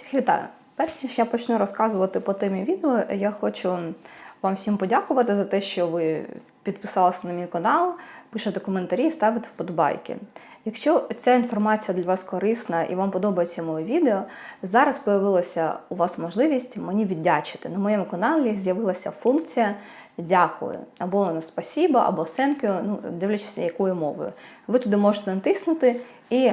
Всіх вітаю! Перш ніж я почну розказувати по темі відео, я хочу вам всім подякувати за те, що ви підписалися на мій канал, пишете коментарі ставите вподобайки. Якщо ця інформація для вас корисна і вам подобається моє відео, зараз з'явилася у вас можливість мені віддячити. На моєму каналі з'явилася функція Дякую або на спасибо, або thank you, ну, дивлячись, якою мовою. Ви туди можете натиснути і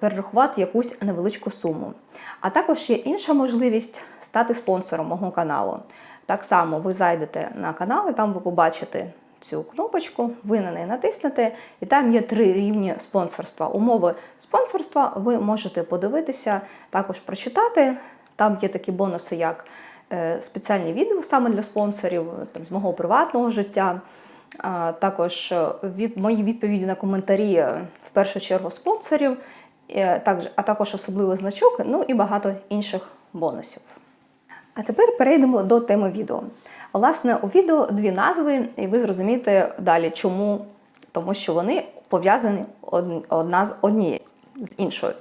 перерахувати якусь невеличку суму. А також є інша можливість стати спонсором мого каналу. Так само ви зайдете на канал, і там ви побачите цю кнопочку, ви на неї натиснете, і там є три рівні спонсорства. Умови спонсорства ви можете подивитися, також прочитати. Там є такі бонуси, як е, спеціальні відео саме для спонсорів там, з мого приватного життя. Також е, від мої відповіді на коментарі е, в першу чергу спонсорів, е, а також особливий значок, ну і багато інших бонусів. А тепер перейдемо до теми відео. Власне, у відео дві назви, і ви зрозумієте далі, чому. Тому що вони пов'язані одна з однією з іншою.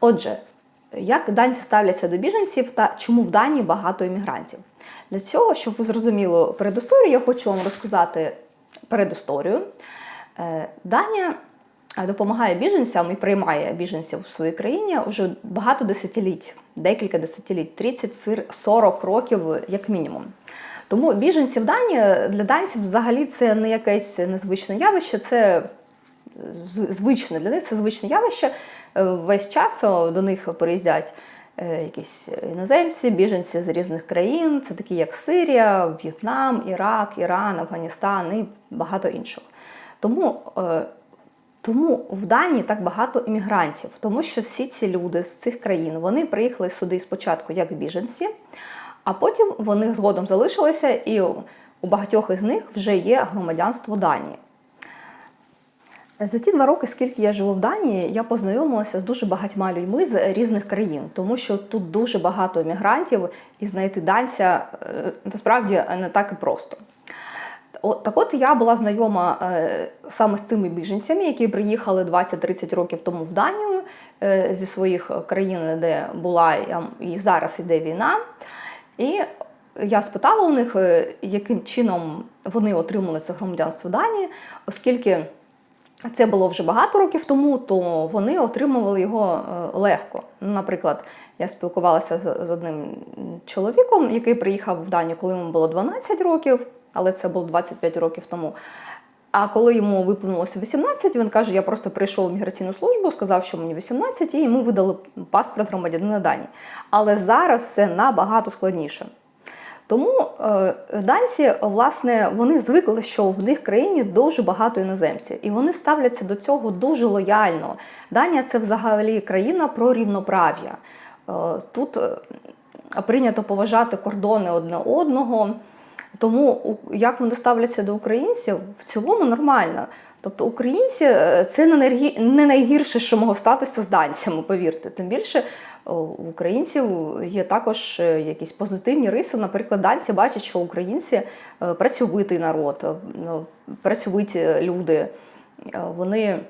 Отже, як данці ставляться до біженців та чому в Данії багато іммігрантів? Для цього, щоб ви зрозуміли передісторію, я хочу вам розказати передісторію. Е, Данія е, допомагає біженцям і приймає біженців в своїй країні вже багато десятиліть, декілька десятиліть, 30-40 років як мінімум. Тому біженці в Данії для данців взагалі це не якесь незвичне явище, це звичне для них це звичне явище. Е, Весь час до них приїздять е, якісь іноземці, біженці з різних країн. Це такі як Сирія, В'єтнам, Ірак, Іран, Афганістан і багато іншого. Тому, е, тому в Данії так багато іммігрантів, тому що всі ці люди з цих країн вони приїхали сюди спочатку як біженці, а потім вони згодом залишилися, і у багатьох із них вже є громадянство Данії. За ті два роки, скільки я живу в Данії, я познайомилася з дуже багатьма людьми з різних країн, тому що тут дуже багато емігрантів, і знайти данця е, насправді не так і просто. От, так от я була знайома е, саме з цими біженцями, які приїхали 20-30 років тому в Данію е, зі своїх країн, де була і зараз іде війна. І я спитала у них, е, яким чином вони отримали це громадянство Данії, оскільки це було вже багато років тому, то вони отримували його е, легко. Наприклад, я спілкувалася з одним чоловіком, який приїхав в Данію, коли йому було 12 років, але це було 25 років тому. А коли йому виповнилося 18, він каже: я просто прийшов в міграційну службу, сказав, що мені 18, і йому видали паспорт громадянина Данії. Але зараз все набагато складніше. Тому е, данці, власне, вони звикли, що в них країні дуже багато іноземців, і вони ставляться до цього дуже лояльно. Данія це взагалі країна про рівноправ'я. Е, тут е, прийнято поважати кордони одне одного. Тому як вони ставляться до українців, в цілому нормально. Тобто українці це не найгірше, що могло статися з данцями, повірте. Тим більше у українців є також е, якісь позитивні риси. Наприклад, данці бачать, що українці е, працьовитий народ, е, ну, працьовиті люди. Вони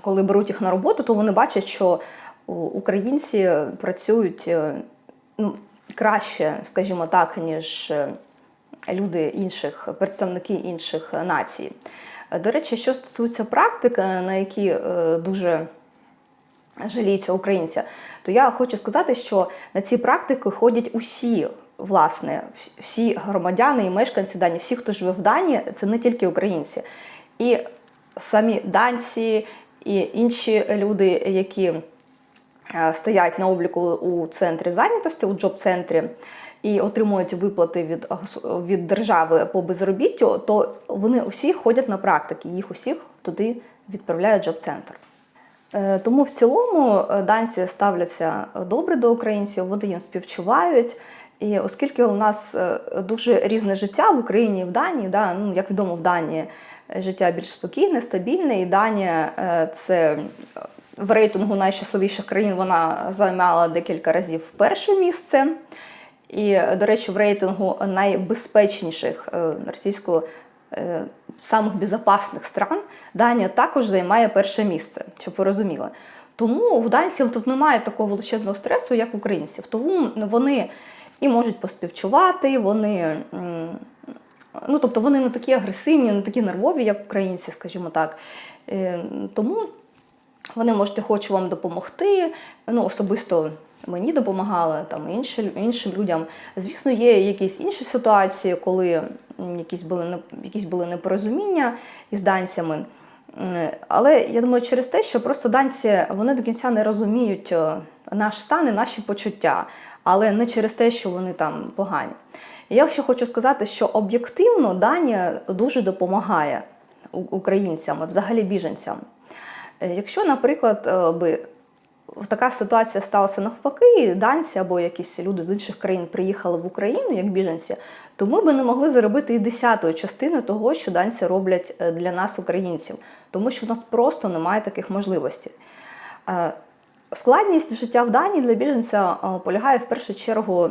коли беруть їх на роботу, то вони бачать, що українці працюють ну, краще, скажімо так, ніж люди інших, представники інших націй. До речі, що стосується практик, на які дуже жаліються українці, то я хочу сказати, що на ці практики ходять усі. Власне, всі громадяни і мешканці Данії, всі, хто живе в Данії, це не тільки українці. І самі данці, і інші люди, які е, стоять на обліку у центрі зайнятості, у джоб-центрі, і отримують виплати від, від держави по безробіттю, то вони усі ходять на практики, їх усіх туди відправляють джоб-центр. Е, Тому в цілому е, данці ставляться добре до українців, вони їм співчувають. І оскільки у нас е, дуже різне життя в Україні і в Данії, да, ну, як відомо, в Данії життя більш спокійне, стабільне, і Данія це в рейтингу найщасливіших країн вона займала декілька разів перше місце. І, до речі, в рейтингу найбезпечніших російського е, самих безпечних стран Данія також займає перше місце, щоб ви розуміли. Тому в данців тут немає такого величезного стресу, як українців. Тому вони і можуть поспівчувати, вони. Ну, тобто вони не такі агресивні, не такі нервові, як українці, скажімо так. Е, Тому вони можуть хочу вам допомогти. Ну, особисто мені допомагали там інші, іншим людям. Звісно, є якісь інші ситуації, коли якісь були якісь були непорозуміння із данцями. Але я думаю, через те, що просто данці вони до кінця не розуміють е, наш стан і наші почуття, але не через те, що вони там погані. Я ще хочу сказати, що об'єктивно Данія дуже допомагає українцям, взагалі біженцям. Е, Якщо, наприклад, е, би така ситуація сталася навпаки, і данці або якісь люди з інших країн приїхали в Україну як біженці, то ми би не могли заробити і десятої частини того, що данці роблять е, для нас, українців, тому що в нас просто немає таких можливостей. Е, Складність життя в Данії для біженця е, полягає в першу чергу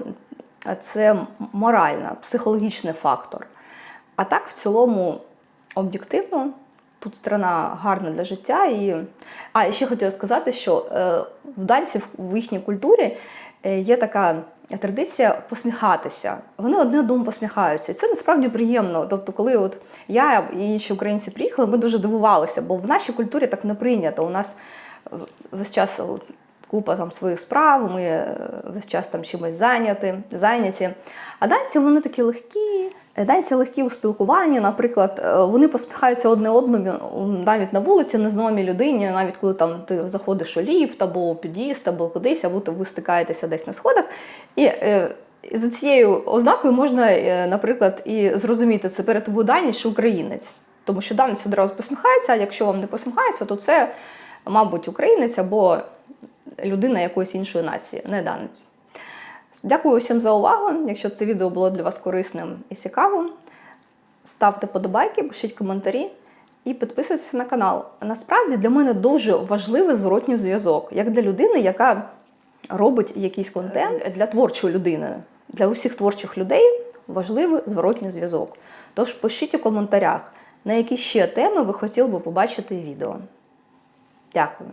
це моральна, психологічний фактор. А так, в цілому, об'єктивно, тут страна гарна для життя. І... А, і ще хотіла сказати, що е, в данців в їхній культурі е, є така традиція посміхатися. Вони одне одному посміхаються. І це насправді приємно. Тобто, коли от я і інші українці приїхали, ми дуже дивувалися, бо в нашій культурі так не прийнято. У нас весь час купа там своїх справ, ми е, весь час там чимось зайняті, зайняті. А данці вони такі легкі. Е, Данці легкі у спілкуванні, наприклад, е, вони посміхаються одне одному навіть на вулиці, незнайомій людині, навіть коли там ти заходиш у ліфт або під'їзд, або кудись, або ви стикаєтеся десь на сходах. І е, за цією ознакою можна, наприклад, і зрозуміти це перед тобою данець чи українець. Тому що данець одразу посміхається, а якщо вам не посміхається, то це, мабуть, українець або людина якоїсь іншої нації, не данець. Дякую всім за увагу. Якщо це відео було для вас корисним і цікавим, ставте подобайки, пишіть коментарі і підписуйтесь на канал. Насправді для мене дуже важливий зворотній зв'язок, як для людини, яка робить якийсь контент для творчої людини. Для усіх творчих людей важливий зворотній зв'язок. Тож пишіть у коментарях, на які ще теми ви хотіли би побачити відео. Дякую.